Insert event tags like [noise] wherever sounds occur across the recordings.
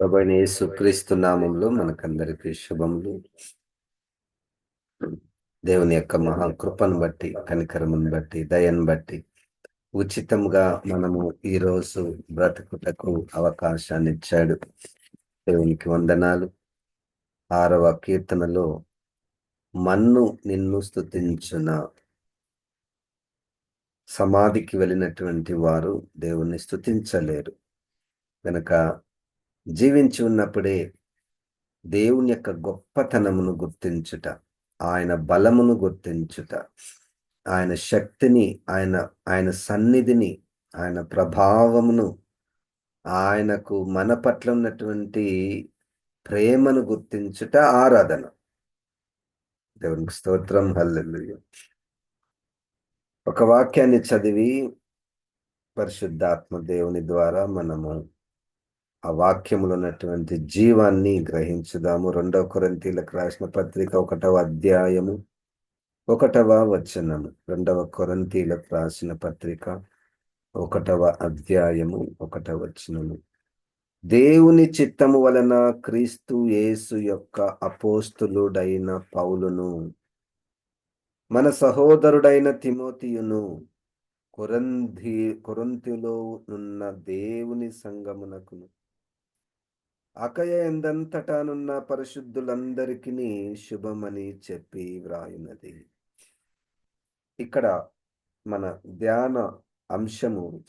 ప్రభైన యేసుక్రీస్తు నామంలో మనకందరికీ శుభములు. దేవుని యొక్క మహాకృపను బట్టి కనికరమును బట్టి దయను బట్టి ఉచితంగా మనము ఈరోజు బ్రతుకుటకు అవకాశాన్ని ఇచ్చాడు. దేవునికి వందనాలు. ఆరవ కీర్తనలో మన్ను నిన్ను స్తుతించున సమాధికి వెళ్ళినటువంటి వారు దేవుణ్ణి స్థుతించలేరు కనుక జీవించి ఉన్నప్పుడే దేవుని యొక్క గొప్పతనమును గుర్తించుట ఆయన బలమును గుర్తించుట ఆయన శక్తిని ఆయన ఆయన సన్నిధిని ఆయన ప్రభావమును ఆయనకు మన పట్ల ఉన్నటువంటి ప్రేమను గుర్తించుట ఆరాధన. దేవునికి స్తోత్రం. హల్లెల్లు ఒక వాక్యాన్ని చదివి పరిశుద్ధాత్మ దేవుని ద్వారా మనము ఆ వాక్యములు ఉన్నటువంటి జీవాన్ని గ్రహించుదాము. రెండవ కొరంతీలకు రాసిన పత్రిక ఒకటవ అధ్యాయము ఒకటవ వచనము. రెండవ కొరంతీలకు రాసిన పత్రిక ఒకటవ అధ్యాయము ఒకటవ వచనము. దేవుని చిత్తము వలన క్రీస్తు యేసు యొక్క అపోస్తులుడైన పౌలును మన సహోదరుడైన తిమోతియును కొరంధి కొరంతిలో ఉన్న దేవుని సంగమునకును అకయ ఎందంతటానున్న పరిశుద్ధులందరికీ శుభమని చెప్పి వ్రాయున్నది. ఇక్కడ మన ధ్యాన అంశము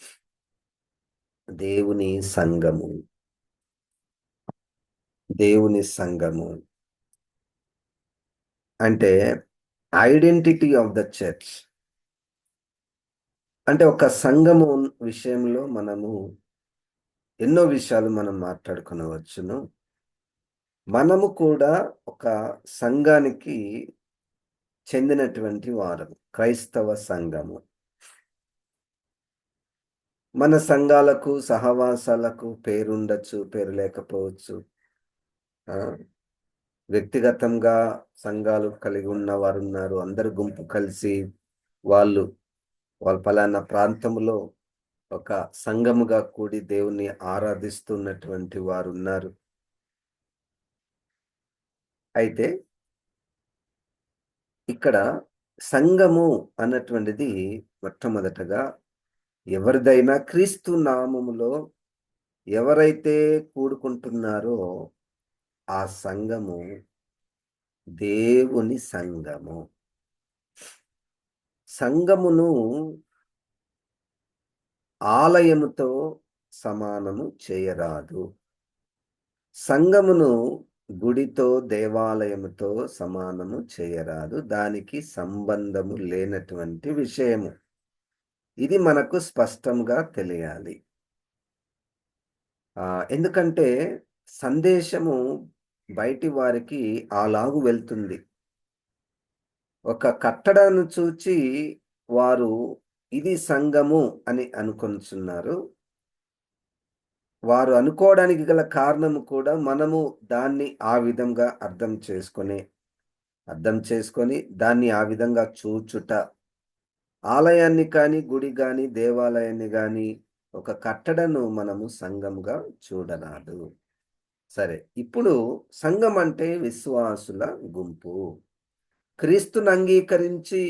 దేవుని సంఘము. దేవుని సంఘము. అంటే ఐడెంటిటీ ఆఫ్ ద చర్చ్. అంటే ఒక సంఘము విషయంలో మనము ఎన్నో విషయాలు మనం మాట్లాడుకునవచ్చును మనము కూడా ఒక సంఘానికి చెందినటువంటి వారము క్రైస్తవ సంఘము. మన సంఘాలకు సహవాసాలకు పేరుండొచ్చు పేరు లేకపోవచ్చు. వ్యక్తిగతంగా సంఘాలు కలిగి ఉన్న వారు ఉన్నారు అందరు గుంపు కలిసి వాళ్ళు వాళ్ళ పలానా ప్రాంతంలో ఒక సంఘముగా కూడి దేవుని ఆరాధిస్తున్నటువంటి వారు ఉన్నారు అయితే ఇక్కడ సంఘము అన్నటువంటిది మొట్టమొదటగా ఎవరిదైనా క్రీస్తు నామములో ఎవరైతే కూడుకుంటున్నారో ఆ సంఘము దేవుని సంఘము. సంఘమును ఆలయముతో సమానము చేయరాదు. సంఘమును గుడితో దేవాలయముతో సమానము చేయరాదు. దానికి సంబంధము లేనటువంటి విషయము. ఇది మనకు స్పష్టంగా తెలియాలి. ఎందుకంటే సందేశము బయటి వారికి అలాగు వెళ్తుంది. ఒక కట్టడాన్ని చూచి వారు ఇది సంఘము అని అనుకొనిచున్నారు వారు అనుకోవడానికి గల కారణము కూడా మనము దాన్ని ఆ విధంగా అర్థం చేసుకొని అర్థం చేసుకొని దాన్ని ఆ విధంగా చూచుట. ఆలయాన్ని కానీ గుడి కానీ దేవాలయాన్ని కానీ ఒక కట్టడను మనము సంఘంగా చూడరాదు సరే ఇప్పుడు సంఘం అంటే విశ్వాసుల గుంపు. క్రీస్తును అంగీకరించి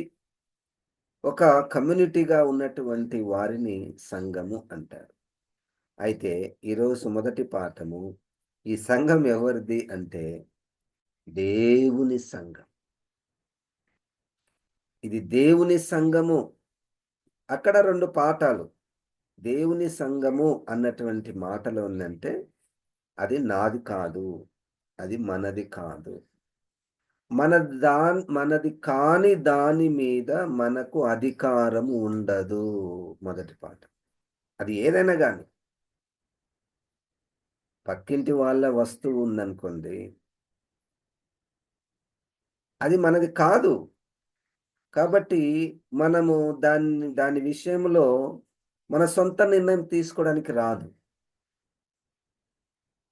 ఒక కమ్యూనిటీగా ఉన్నటువంటి వారిని సంఘము అంటారు. అయితే ఈరోజు మొదటి పాఠము ఈ సంఘం ఎవరిది అంటే దేవుని సంఘం. ఇది దేవుని సంఘము. అక్కడ రెండు పాఠాలు. దేవుని సంఘము అన్నటువంటి మాటలు ఉందంటే అది నాది కాదు అది మనది కాదు. మన దా మనది కాని దాని మీద మనకు అధికారం ఉండదు మొదటి పాట అది ఏదైనా కానీ పక్కింటి వాళ్ళ వస్తువు ఉందనుకోండి. అది మనది కాదు. కాబట్టి మనము దాన్ని దాని విషయంలో మన సొంత నిర్ణయం తీసుకోవడానికి రాదు.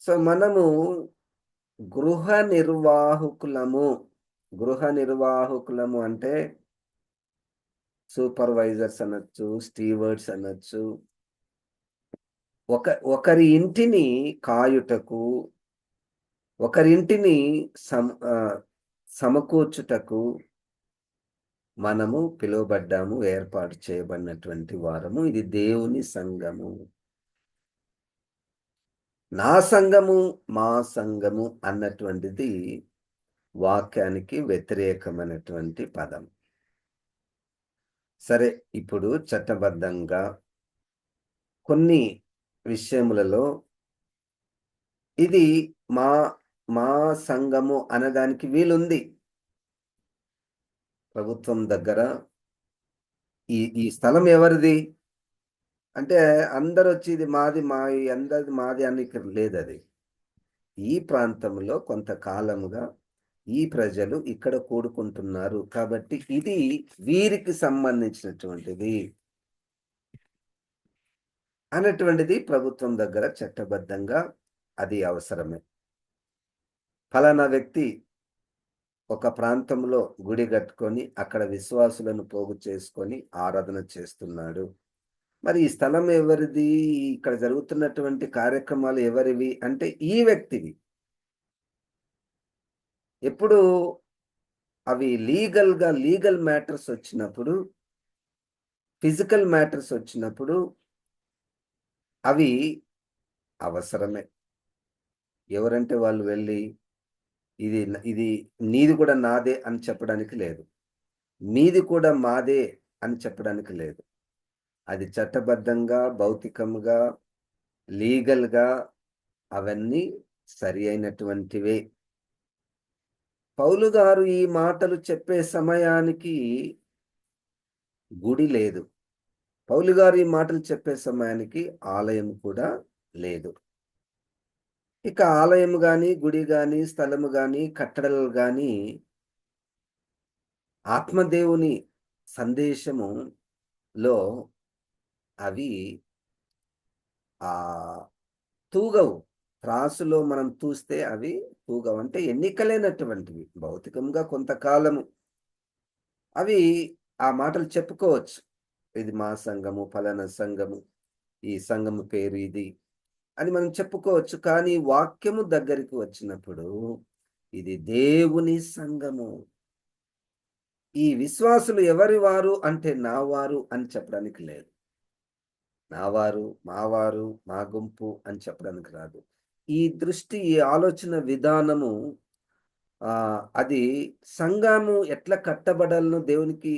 సో మనము గృహ నిర్వాహకులము. గృహ నిర్వాహకులము అంటే సూపర్వైజర్స్ అనొచ్చు స్టీవర్డ్స్ అనొచ్చు. ఒక ఒకరి ఇంటిని కాయుటకు ఒకరింటిని సమ సమకూర్చుటకు మనము పిలువబడ్డాము ఏర్పాటు చేయబడినటువంటి వారము. ఇది దేవుని సంఘము. నా సంఘము మా సంఘము అన్నటువంటిది వాక్యానికి వ్యతిరేకమైనటువంటి పదం. సరే ఇప్పుడు చట్టబద్ధంగా కొన్ని విషయములలో ఇది మా మా సంఘము అనడానికి వీలుంది. ప్రభుత్వం దగ్గర ఈ ఈ స్థలం ఎవరిది? అంటే అందరు వచ్చి ఇది మాది మా అందరిది మాది అని లేదు అది ఈ ప్రాంతంలో కొంతకాలముగా ఈ ప్రజలు ఇక్కడ కూడుకుంటున్నారు. కాబట్టి ఇది వీరికి సంబంధించినటువంటిది అనేటువంటిది ప్రభుత్వం దగ్గర చట్టబద్ధంగా అది అవసరమే. ఫలానా వ్యక్తి ఒక ప్రాంతంలో గుడి కట్టుకొని అక్కడ విశ్వాసులను పోగు చేసుకొని ఆరాధన చేస్తున్నాడు. మరి ఈ స్థలం ఎవరిది? ఇక్కడ జరుగుతున్నటువంటి కార్యక్రమాలు ఎవరివి? అంటే ఈ వ్యక్తివి. ఎప్పుడు అవి లీగల్గా లీగల్ మ్యాటర్స్ వచ్చినప్పుడు ఫిజికల్ మ్యాటర్స్ వచ్చినప్పుడు అవి అవసరమే. ఎవరంటే వాళ్ళు వెళ్ళి ఇది ఇది నీది కూడా నాదే అని చెప్పడానికి లేదు. మీది కూడా మాదే అని చెప్పడానికి లేదు. అది చట్టబద్ధంగా భౌతికంగా లీగల్గా అవన్నీ సరి అయినటువంటివే. పౌలు గారు ఈ మాటలు చెప్పే సమయానికి గుడి లేదు. పౌలు గారు ఈ మాటలు చెప్పే సమయానికి ఆలయం కూడా లేదు. ఇక ఆలయం కానీ గుడి కానీ స్థలము కానీ కట్టడలు కానీ ఆత్మదేవుని సందేశములో అవి ఆ తూగవు. త్రాసులో మనం చూస్తే అవి తూగవు. అంటే ఎన్నికలేనటువంటివి. భౌతికంగా కొంతకాలము. అవి ఆ మాటలు చెప్పుకోవచ్చు. ఇది మా సంఘము ఫలానా సంఘము ఈ సంఘము పేరు ఇది అని మనం చెప్పుకోవచ్చు. కానీ వాక్యము దగ్గరికి వచ్చినప్పుడు ఇది దేవుని సంఘము. ఈ విశ్వాసులు ఎవరి వారు అంటే నా వారు అని చెప్పడానికి లేదు. నావారు మావారు మా గుంపు అని చెప్పడానికి రాదు. ఈ దృష్టి ఈ ఆలోచన విధానము అది సంఘము ఎట్లా కట్టబడాలను దేవునికి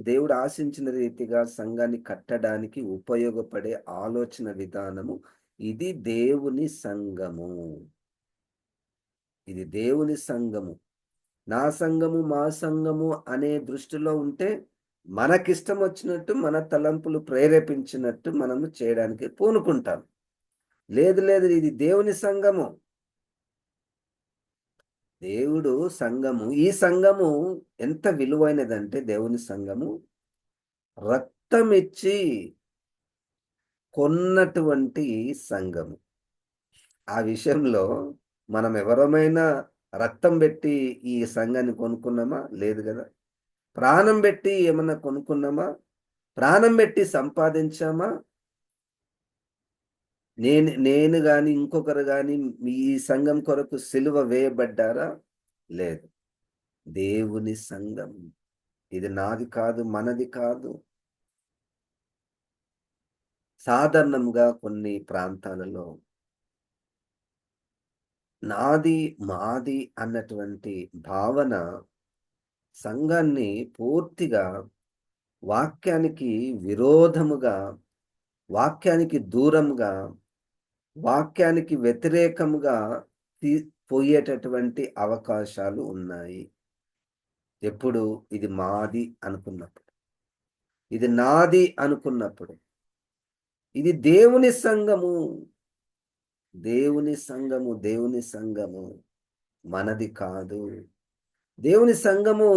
దేవుడు ఆశించిన రీతిగా సంఘాన్ని కట్టడానికి ఉపయోగపడే ఆలోచన విధానము ఇది దేవుని సంఘము. ఇది దేవుని సంఘము. నా సంఘము మా సంఘము అనే దృష్టిలో ఉంటే మనకిష్టం వచ్చినట్టు మన తలంపులు ప్రేరేపించినట్టు మనము చేయడానికి పూనుకుంటాం. లేదు లేదు ఇది దేవుని సంఘము. దేవుడు సంఘము. ఈ సంఘము ఎంత విలువైనదంటే దేవుని సంఘము. రక్తం ఇచ్చి కొన్నటువంటి సంఘము. ఆ విషయంలో మనం ఎవరమైనా రక్తం పెట్టి ఈ సంఘాన్ని కొనుక్కున్నామా? లేదు కదా. ప్రాణం పెట్టి ఏమన్నా కొనుక్కున్నామా? ప్రాణం పెట్టి సంపాదించామా? నేను నేను కానీ ఇంకొకరు కానీ ఈ సంఘం కొరకు సిలువ వేయబడ్డారా? లేదు. దేవుని సంఘం. ఇది నాది కాదు మనది కాదు. సాధారణంగా కొన్ని ప్రాంతాలలో నాది మాది అన్నటువంటి భావన సంఘాన్ని పూర్తిగా వాక్యానికి విరోధముగా వాక్యానికి దూరంగా వాక్యానికి వ్యతిరేకముగా పోయేటటువంటి అవకాశాలు ఉన్నాయి. ఎప్పుడు? ఇది మాది అనుకున్నప్పుడు. ఇది నాది అనుకున్నప్పుడు. ఇది దేవుని సంఘము. దేవుని సంఘము దేవుని సంఘము మనది కాదు. దేవుని సంఘము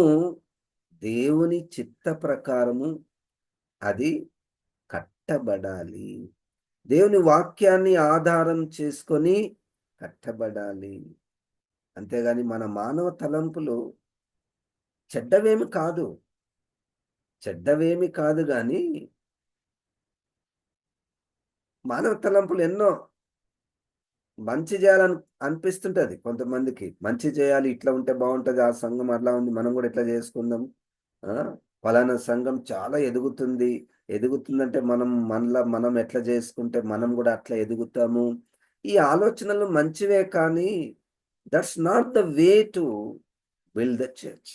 దేవుని చిత్త ప్రకారము అది కట్టబడాలి. దేవుని వాక్యాన్ని ఆధారం చేసుకొని కట్టబడాలి. అంతేగాని మన మానవ తలంపులు చెడ్డవేమి కాదు. చెడ్డవేమి కాదు కానీ మానవ తలంపులు ఎన్నో మంచి చేయాలని అనిపిస్తుంటది కొంతమందికి. మంచి చేయాలి ఇట్లా ఉంటే బాగుంటది ఆ సంఘం అట్లా ఉంది మనం కూడా ఇట్లా చేసుకుందాం. ఫలానా సంఘం చాలా ఎదుగుతుంది. ఎదుగుతుందంటే మనం మనలా మనం ఎట్లా చేసుకుంటే మనం కూడా అట్లా ఎదుగుతాము. ఈ ఆలోచనలు మంచివే కానీ that's not the way to build the church.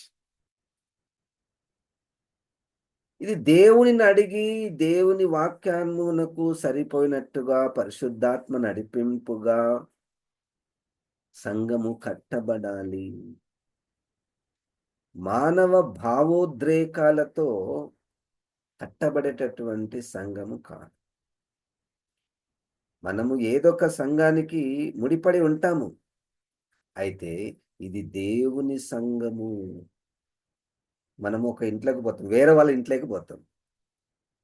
ఇది దేవునిని అడిగి దేవుని వాక్యాన్మునకు సరిపోయినట్టుగా పరిశుద్ధాత్మ నడిపింపుగా సంఘము కట్టబడాలి. మానవ భావోద్రేకాలతో కట్టబడేటటువంటి సంఘము కాదు. మనము ఏదొక సంఘానికి ముడిపడి ఉంటాము. అయితే ఇది దేవుని సంఘము. మనము ఒక ఇంట్లోకి పోతాం. వేరే వాళ్ళ ఇంట్లోకి పోతాం.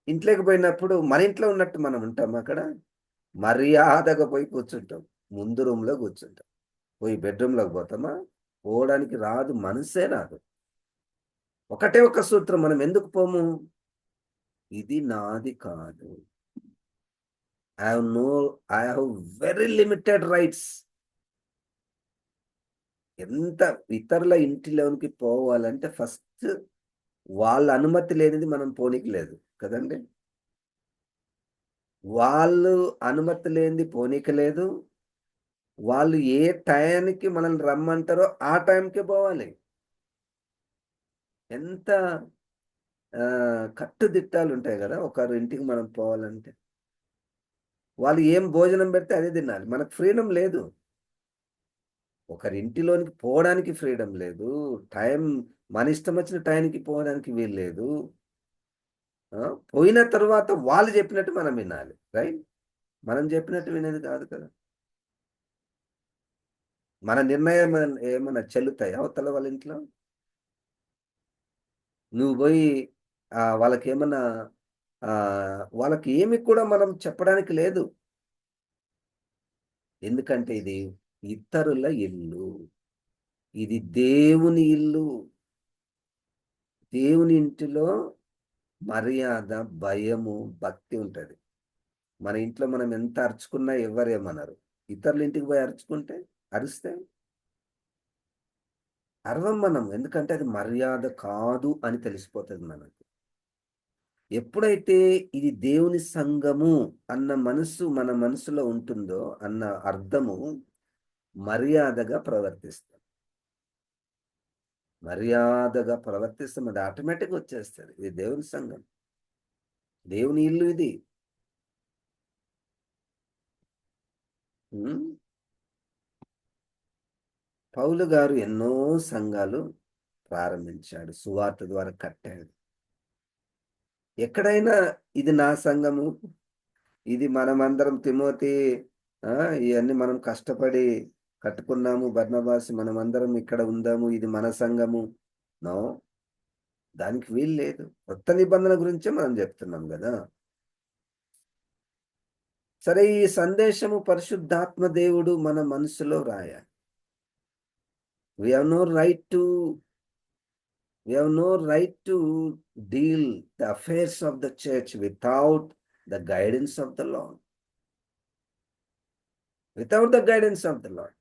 ఇంట్లోకి పోయినప్పుడు మన ఇంట్లో ఉన్నట్టు మనం ఉంటాం అక్కడ? మర్యాదగా పోయి కూర్చుంటాం. ముందు రూమ్లో కూర్చుంటాం. పోయి బెడ్రూమ్లోకి పోతామా? పోవడానికి రాదు. మనసే రాదు. ఒకటే ఒక సూత్రం. మనం ఎందుకు పోము? ఇది నాది కాదు. I have no I have very limited rights ఎంత ఇతరుల ఇంటిలోనికి పోవాలంటే ఫస్ట్ వాళ్ళ అనుమతి లేనిది మనం పోనీకి లేదు కదండి? వాళ్ళు అనుమతి లేనిది పోనీకి లేదు. వాళ్ళు ఏ టయానికి మనల్ని రమ్మంటారో ఆ టైంకే పోవాలి. ఎంత కట్టుదిట్టాలు ఉంటాయి కదా ఒకరు ఇంటికి మనం పోవాలంటే. వాళ్ళు ఏం భోజనం పెడితే అదే తినాలి. మనకు ఫ్రీడమ్ లేదు. ఒకరి ఇంటిలోనికి పోవడానికి ఫ్రీడమ్ లేదు. టైం మన ఇష్టం వచ్చిన టైంకి పోవడానికి వీలు లేదు. పోయిన తర్వాత వాళ్ళు చెప్పినట్టు మనం వినాలి రైట్? మనం చెప్పినట్టు వినేది కాదు కదా. మన నిర్ణయం ఏమైనా చెల్లుతాయి అవతల వాళ్ళ ఇంట్లో? నువ్వు పోయి వాళ్ళకి ఏమన్నా వాళ్ళకి ఏమి కూడా మనం చెప్పడానికి లేదు. ఎందుకంటే ఇది ఇతరుల ఇల్లు. ఇది దేవుని ఇల్లు. దేవుని ఇంటిలో మర్యాద భయము భక్తి ఉంటుంది. మన ఇంట్లో మనం ఎంత అరుచుకున్నా ఎవరేమన్నారు ఇతరుల ఇంటికి పోయి అరుచుకుంటే అరిస్తే? అరవం మనం. ఎందుకంటే అది మర్యాద కాదు అని తెలిసిపోతుంది మనకు. ఎప్పుడైతే ఇది దేవుని సంఘము అన్న మనసు మన మనసులో ఉంటుందో అన్న అర్థము మర్యాదగా ప్రవర్తిస్తాం. మర్యాదగా ప్రవర్తిస్తాం. అది ఆటోమేటిక్గా వచ్చేస్తుంది. ఇది దేవుని సంఘం. దేవుని ఇల్లు ఇది. పౌలు గారు ఎన్నో సంఘాలు ప్రారంభించాడు. సువార్త ద్వారా కట్టాడు. ఎక్కడైనా ఇది నా సంఘము ఇది మనమందరం తిమోతి ఇవన్నీ మనం కష్టపడి కట్టుకున్నాము బర్ణవాసి అందరం ఇక్కడ ఉందాము ఇది మన సంఘము. నో. దానికి వీలు లేదు. కొత్త నిబంధన గురించే మనం చెప్తున్నాం కదా. సరే ఈ సందేశము పరిశుద్ధాత్మ దేవుడు మన మనసులో రాయా we have no right to we have no right to deal the affairs of the church without the guidance of the Lord without the guidance of the Lord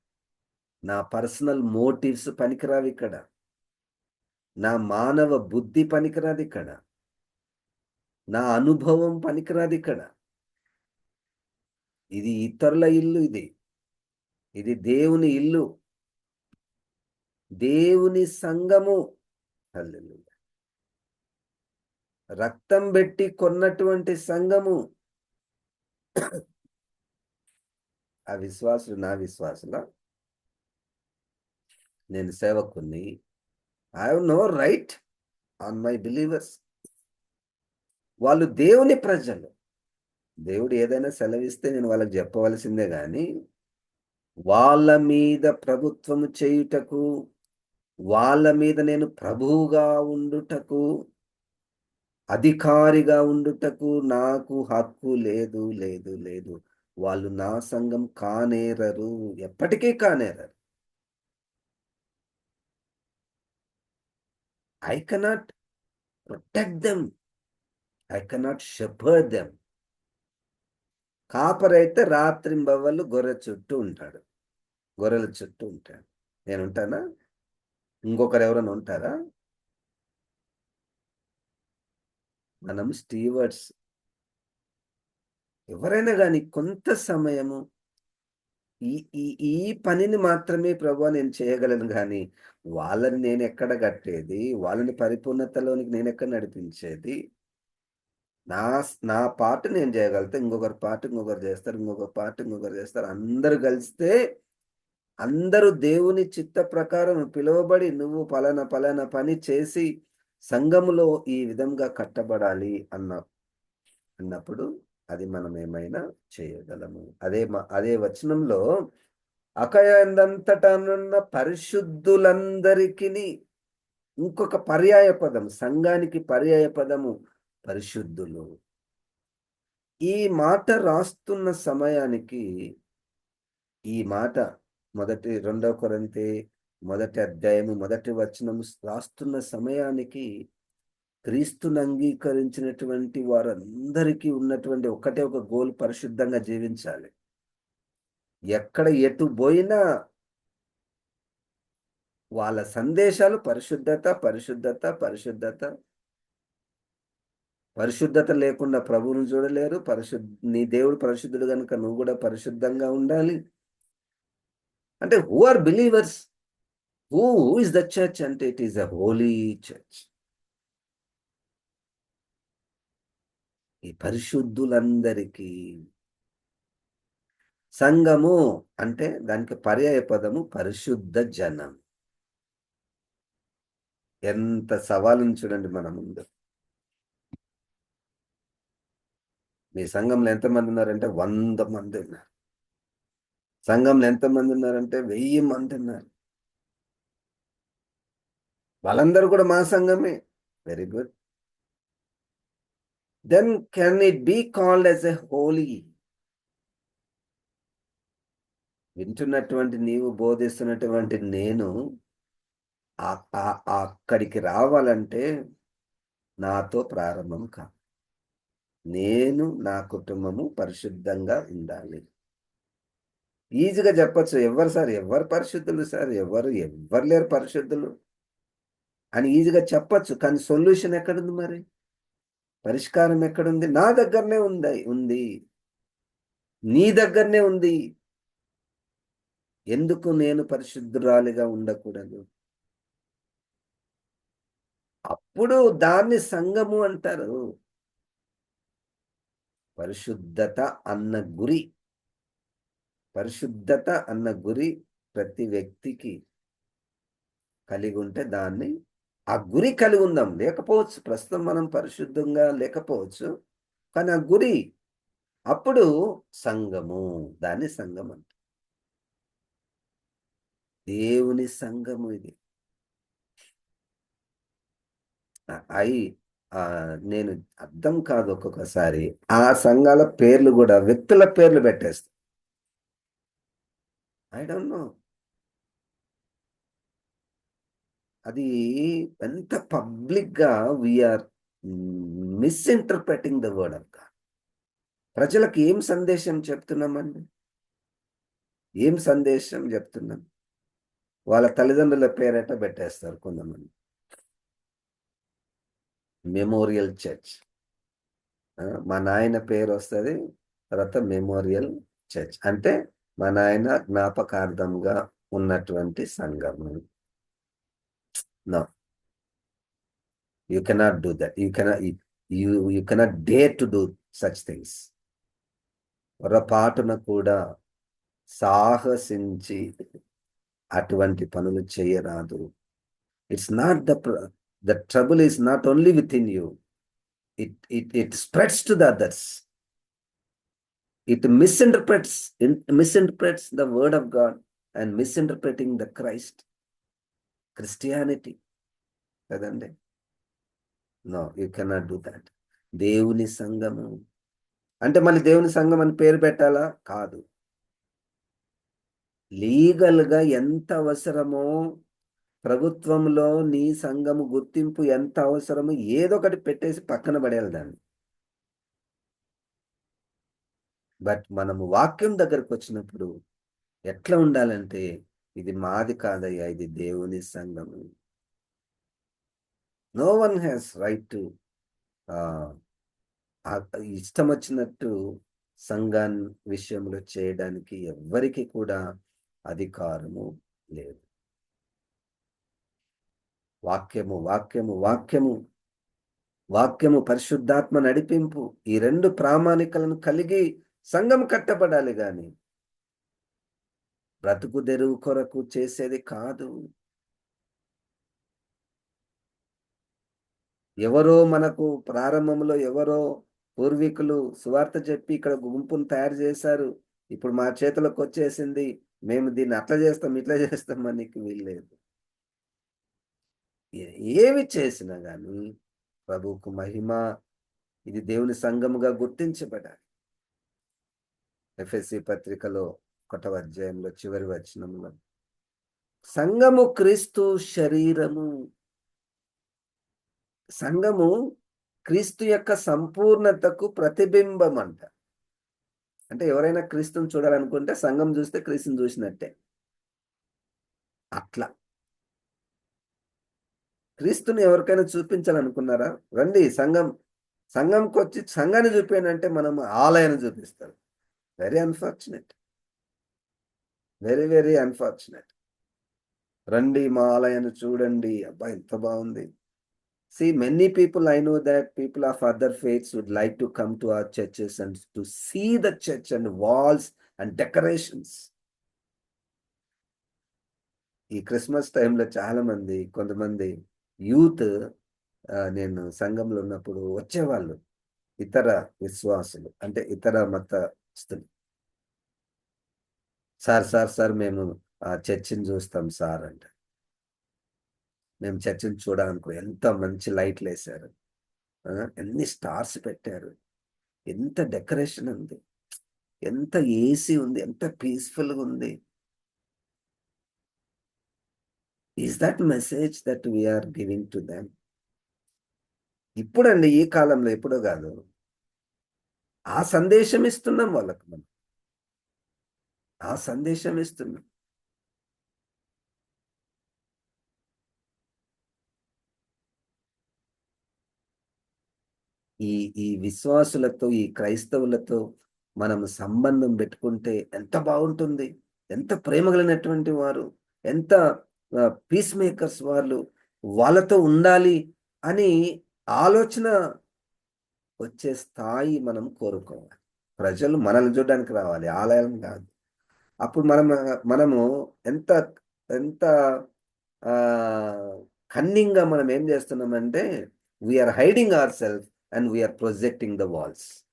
నా పర్సనల్ మోటివ్స్ పనికిరావు ఇక్కడ. నా మానవ బుద్ధి పనికిరాదు ఇక్కడ. నా అనుభవం పనికిరాదు ఇక్కడ. ఇది ఇతరుల ఇల్లు ఇది. ఇది దేవుని ఇల్లు. దేవుని సంఘము. రక్తం పెట్టి కొన్నటువంటి సంఘము. ఆ విశ్వాసులు నా విశ్వాసుల? నేను సేవకుని I have no right on my believers వాళ్ళు దేవుని ప్రజలు. దేవుడు ఏదైనా సెలవిస్తే నేను వాళ్ళకి చెప్పవలసిందే కానీ వాళ్ళ మీద ప్రభుత్వము చేయుటకు వాళ్ళ మీద నేను ప్రభువుగా ఉండుటకు అధికారిగా ఉండుటకు నాకు హక్కు లేదు లేదు లేదు. వాళ్ళు నా సంఘం కానేరరు. ఎప్పటికీ కానేరరు. I cannot protect them I cannot shepherd them కాపరైతే రాత్రింబవళ్ళు గొర్రె చుట్టూ ఉంటాడు. గొర్రెల చుట్టూ ఉంటాడు. నేను ఉంటానా ఇంకొకరు ఎవరైనా ఉంటారా? మనం స్టీవర్డ్స్. ఎవరైనా కానీ కొంత సమయము ఈ ఈ ఈ పనిని మాత్రమే ప్రభు నేను చేయగలను కానీ వాళ్ళని నేను ఎక్కడ కట్టేది? వాళ్ళని పరిపూర్ణతలోనికి నేను ఎక్కడ నడిపించేది? నా నా పాట నేను చేయగలుగుతా ఇంకొకరి పాట ఇంకొకరు చేస్తారు ఇంకొకరి పాట ఇంకొకరు చేస్తారు. అందరు కలిస్తే అందరూ దేవుని చిత్త ప్రకారం పిలువబడి నువ్వు పలానా పలానా పని చేసి సంఘములో ఈ విధంగా కట్టబడాలి అన్న అన్నప్పుడు అది మనం ఏమైనా చేయగలము. అదే మా అదే వచనంలో అకయందంతటనున్న పరిశుద్ధులందరికీ ఇంకొక పర్యాయ పదం సంఘానికి పర్యాయ పదము పరిశుద్ధులు. ఈ మాట రాస్తున్న సమయానికి ఈ మాట మొదటి రెండవ కొరంతే మొదటి అధ్యాయము మొదటి వచనము రాస్తున్న సమయానికి క్రీస్తును అంగీకరించినటువంటి వారందరికీ ఉన్నటువంటి ఒకటే ఒక గోల్ పరిశుద్ధంగా జీవించాలి. ఎక్కడ ఎటు పోయినా వాళ్ళ సందేశాలు పరిశుద్ధత పరిశుద్ధత పరిశుద్ధత. పరిశుద్ధత లేకుండా ప్రభువును చూడలేరు. పరిశుద్ధ నీ దేవుడు పరిశుద్ధుడు కనుక నువ్వు కూడా పరిశుద్ధంగా ఉండాలి. అంటే who are believers who is the church అంటే it is a holy church ఈ పరిశుద్ధులందరికీ సంఘము అంటే దానికి పర్యాయ పదము పరిశుద్ధ జనం. ఎంత సవాలుని చూడండి మన ముందు. మీ సంఘంలో ఎంతమంది ఉన్నారంటే వంద మంది ఉన్నారు. సంఘంలో ఎంతమంది ఉన్నారంటే వెయ్యి మంది ఉన్నారు. వాళ్ళందరూ కూడా మా సంఘమే. Very good. Then can it be called as a holy వింటున్నటువంటి నీవు బోధిస్తున్నటువంటి నేను అక్కడికి రావాలంటే నాతో ప్రారంభం కా. నేను నా కుటుంబము పరిశుద్ధంగా ఉండాలి. ఈజీగా చెప్పచ్చు. ఎవరు సార్? ఎవరు పరిశుద్ధులు సార్? ఎవరు ఎవరు లేరు పరిశుద్ధులు? అని ఈజీగా చెప్పచ్చు. కానీ సొల్యూషన్ ఎక్కడుంది మరి? పరిష్కారం ఎక్కడుంది? నా దగ్గరనే ఉంది ఉంది. నీ దగ్గరనే ఉంది. ఎందుకు నేను పరిశుద్ధురాలిగా ఉండకూడదు? అప్పుడు దాన్ని సంఘము అంటారు. పరిశుద్ధత అన్న గురి. పరిశుద్ధత అన్న గురి ప్రతి వ్యక్తికి కలిగి ఉంటే దాన్ని ఆ గురి కలిగి ఉందాం. లేకపోవచ్చు ప్రస్తుతం మనం పరిశుద్ధంగా లేకపోవచ్చు కానీ ఆ గురి అప్పుడు సంఘము దాన్ని సంఘం అంట. దేవుని సంఘము ఇది. అయి నేను అర్థం కాదు ఒక్కొక్కసారి. ఆ సంఘాల పేర్లు కూడా వ్యక్తుల పేర్లు పెట్టేస్తా. ఐ డోంట్ నో అది ఎంత పబ్లిక్గా we're misinterpreting the word of God ప్రజలకు ఏం సందేశం చెప్తున్నామండి? ఏం సందేశం చెప్తున్నాం? వాళ్ళ తల్లిదండ్రుల పేరట పెట్టేస్తారు కొంతమంది. మెమోరియల్ చర్చ్ మా నాయన పేరు వస్తుంది తర్వాత మెమోరియల్ చర్చ్ అంటే మా నాయన జ్ఞాపకార్థంగా ఉన్నటువంటి సంఘము no you cannot do that you cannot you you cannot dare to do such things పొరపాటున కూడా సాహసించి అటువంటి పనులు చేయరాదు it's not the the trouble is not only within you it it, it spreads to the others it misinterprets misinterprets the word of god and misinterpreting the christ Christianity కదండి? No you cannot do that దేవుని సంఘము. అంటే మళ్ళీ దేవుని సంఘం అని పేరు పెట్టాలా? కాదు. లీగల్గా ఎంత అవసరమో ప్రభుత్వంలో నీ సంఘము గుర్తింపు ఎంత అవసరమో ఏదో ఒకటి పెట్టేసి పక్కన పడేయాలి దాన్ని. బట్ మనము వాక్యం దగ్గరకు వచ్చినప్పుడు ఎట్లా ఉండాలంటే ఇది మాది కాదయ్యా ఇది దేవుని సంఘము. No one has right to ఇష్టం వచ్చినట్టు సంఘాన్ విషయంలో చేయడానికి ఎవ్వరికి కూడా అధికారము లేదు. వాక్యము వాక్యము వాక్యము వాక్యము పరిశుద్ధాత్మ నడిపింపు ఈ రెండు ప్రామాణికలను కలిగి సంఘం కట్టబడాలి కానీ. బ్రతుకు తెరువు కొరకు చేసేది కాదు. ఎవరో మనకు ప్రారంభంలో ఎవరో పూర్వీకులు సువార్త చెప్పి ఇక్కడ గుంపును తయారు చేశారు. ఇప్పుడు మా చేతులకు వచ్చేసింది. మేము దీన్ని అట్లా చేస్తాం ఇట్లా చేస్తాం మనకి వీల్లేదు. ఏమి చేసినా కానీ ప్రభుకు మహిమ ఇది దేవుని సంఘముగా గుర్తించబడాలి. ఎఫ్ఎస్సి పత్రికలో ఒకటవ అధ్యాయంలో చివరి వచనంలో. సంఘము క్రీస్తు శరీరము. సంఘము క్రీస్తు యొక్క సంపూర్ణతకు ప్రతిబింబం అంట అంటే ఎవరైనా క్రీస్తుని చూడాలనుకుంటే సంఘం చూస్తే క్రీస్తుని చూసినట్టే. అట్లా. క్రీస్తుని ఎవరికైనా చూపించాలనుకున్నారా? రండి సంఘం సంఘంకి వచ్చి సంఘాన్ని చూపానంటే మనం ఆలయాన్ని చూపిస్తారు. Very unfortunate very very unfortunate రండి మా ఆలయాన్ని చూడండి. అబ్బా ఎంత బాగుంది. See many people I know that people of other faiths would like to come to our churches and to see the church and walls and decorations ఈ Christmas టైంలో చాలా మంది కొంతమంది యూత్ నేను సంఘంలో ఉన్నప్పుడు వచ్చేవాళ్ళు. ఇతర విశ్వాసులు అంటే ఇతర మతస్థులు. సార్ సార్ సార్ మేము ఆ చర్చిని చూస్తాం సార్ అంటే. మేము చర్చిని చూడాలనుకో ఎంత మంచి లైట్లు వేశారు. ఎన్ని స్టార్స్ పెట్టారు. ఎంత డెకరేషన్ ఉంది. ఎంత ఏసీ ఉంది. ఎంత పీస్ఫుల్గా ఉంది. Is that message that we're giving to them ఇప్పుడండి ఈ కాలంలో ఎప్పుడో కాదు. ఆ సందేశం ఇస్తున్నాం వాళ్ళకు మనం. ఆ సందేశం ఇస్తున్నాం ఈ ఈ విశ్వాసులతో ఈ క్రైస్తవులతో మనం సంబంధం పెట్టుకుంటే ఎంత బాగుంటుంది. ఎంత ప్రేమ కలిగినటువంటి వారు. ఎంత పీస్ మేకర్స్ వాళ్ళు వాళ్ళతో ఉండాలి అని ఆలోచన వచ్చే స్థాయి మనం కోరుకోవాలి. ప్రజలు మనల్ని చూడడానికి రావాలి. ఆలయం కాదు. అప్పుడు మనం మనము ఎంత ఎంత కన్నింగ్గా మనం ఏం చేస్తున్నామంటే we're hiding our self and we're projecting the walls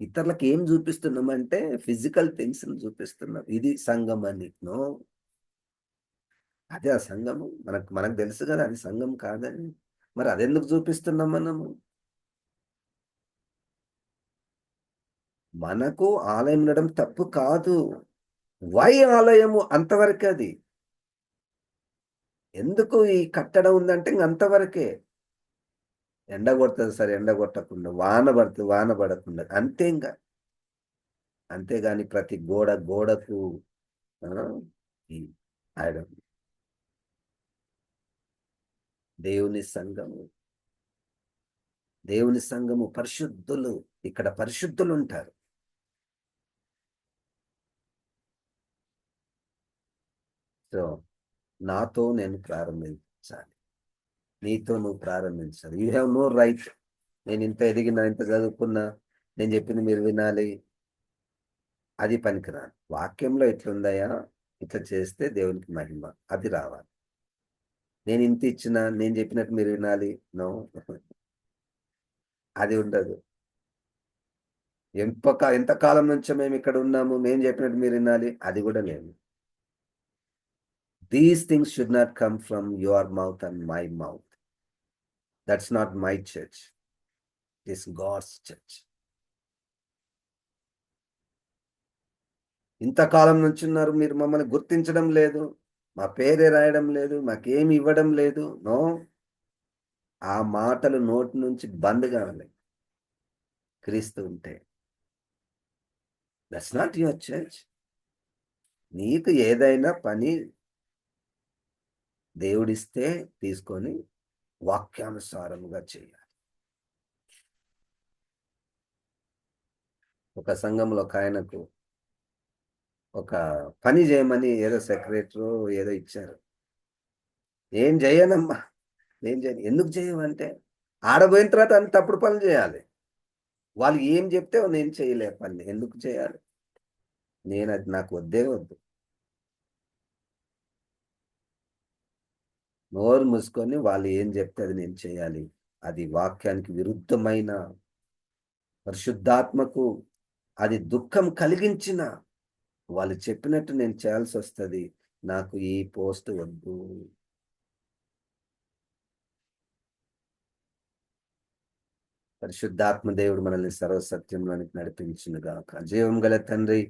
ఇతరులకు ఏం చూపిస్తున్నామంటే ఫిజికల్ థింగ్స్ చూపిస్తున్నాం. ఇది సంఘం అని. నో. అదే ఆ సంఘము మనకు మనకు తెలుసు కదా అది సంఘం కాదని. మరి అదెందుకు చూపిస్తున్నాం మనము? మనకు ఆలయం ఉండడం తప్పు కాదు. వై ఆలయము అంతవరకు అది? ఎందుకు ఈ కట్టడం ఉందంటే ఇంక అంతవరకే. ఎండ కొడుతుంది సరే ఎండ కొట్టకుండా వాన పడుతుంది వాన పడకుండా. అంతే ఇంకా. అంతేగాని ప్రతి గోడ గోడకు ఆయడం దేవుని సంఘము. దేవుని సంఘము పరిశుద్ధులు. ఇక్కడ పరిశుద్ధులు ఉంటారు. సో నాతో నేను ప్రారంభించాలి. నీతో నువ్వు ప్రారంభించాలి. యూ హ్యావ్ నో రైట్ నేను ఇంత ఎదిగినా ఇంత చదువుకున్నా నేను చెప్పింది మీరు వినాలి. అది పనికిరాను వాక్యంలో ఎట్లుందయా ఇట్లా చేస్తే దేవునికి మహిమ. అది రావాలి. నేను ఇంత ఇచ్చిన నేను చెప్పినట్టు మీరు వినాలి. నో [laughs] అది ఉండదు. ఎంత ఎంతకాలం నుంచో మేము ఇక్కడ ఉన్నాము మేము చెప్పినట్టు మీరు వినాలి. అది కూడా లేదు. These things should not come from your mouth and my mouth that's not my church is God's church ఇంతకాలం నుంచి ఉన్నారు మీరు మమ్మల్ని గుర్తించడం లేదు మా పేరే రాయడం లేదు మాకేమి ఇవ్వడం లేదు. నో. ఆ మాటలు నోటి నుంచి బంద్ కావాలి. క్రీస్తు ఉంటే. దట్స్ నాట్ యువర్ చర్చ్ నీకు ఏదైనా పని దేవుడిస్తే తీసుకొని వాక్యానుసారముగా చేయాలి. ఒక సంఘంలో ఒక ఆయనకు ఒక పని చేయమని ఏదో సెక్రటరీ ఏదో ఇచ్చారు. ఏం చేయనమ్మా ఏం చేయను ఎందుకు చేయమంటే ఆడపోయిన తర్వాత అన్ని తప్పుడు పనులు చేయాలి వాళ్ళు ఏం చెప్తే నేను చేయలే పని ఎందుకు చేయాలి నేను అది నాకు వద్దే వద్దు. నోరు మూసుకొని వాళ్ళు ఏం చెప్తే అది నేను చేయాలి. అది వాక్యానికి విరుద్ధమైన పరిశుద్ధాత్మకు అది దుఃఖం కలిగించిన వాళ్ళు చెప్పినట్టు నేను చేయాల్సి వస్తుంది. నాకు ఈ పోస్ట్ వద్దు. పరిశుద్ధాత్మ దేవుడు మనల్ని సర్వసత్యంలోనికి నడిపించునుగాక. జీవం గల తండ్రి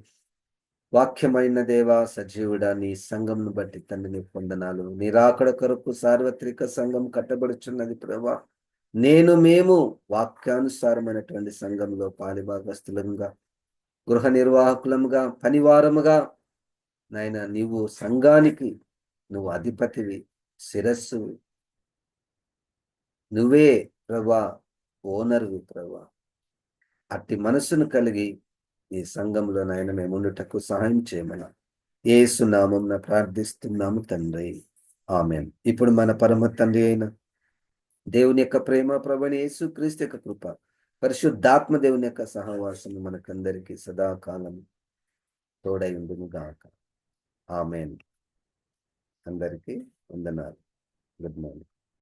వాక్యమైన దేవా సజీవుడా నీ సంఘంను బట్టి తండ్రిని పొందనాలు. నీ రాకడ కొరకు సార్వత్రిక సంఘం కట్టబడుచున్నది ప్రభా. నేను మేము వాక్యానుసారమైనటువంటి సంఘంలో పాలిభాగస్తులంగా గృహ నిర్వాహకులముగా పనివారముగా నాయన నీవు సంఘానికి నువ్వు అధిపతివి శిరస్సు నువ్వే ప్రభా ఓనర్వి ప్రభా. అట్టి మనసును కలిగి ఈ సంఘంలో నాయన మేము ఉండుటకు సహాయం చేయమని ఏసునామం ప్రార్థిస్తున్నాము తండ్రి. ఆమె ఇప్పుడు మన పరమ తండ్రి అయిన దేవుని యొక్క ప్రేమ ప్రభని యేసు క్రీస్తు యొక్క కృప పరిశుద్ధాత్మ దేవుని యొక్క సహవాసం మనకందరికీ సదాకాలం తోడై ఉండును గాక. ఆమెన్. అందరికీ వందనాలు. Good morning.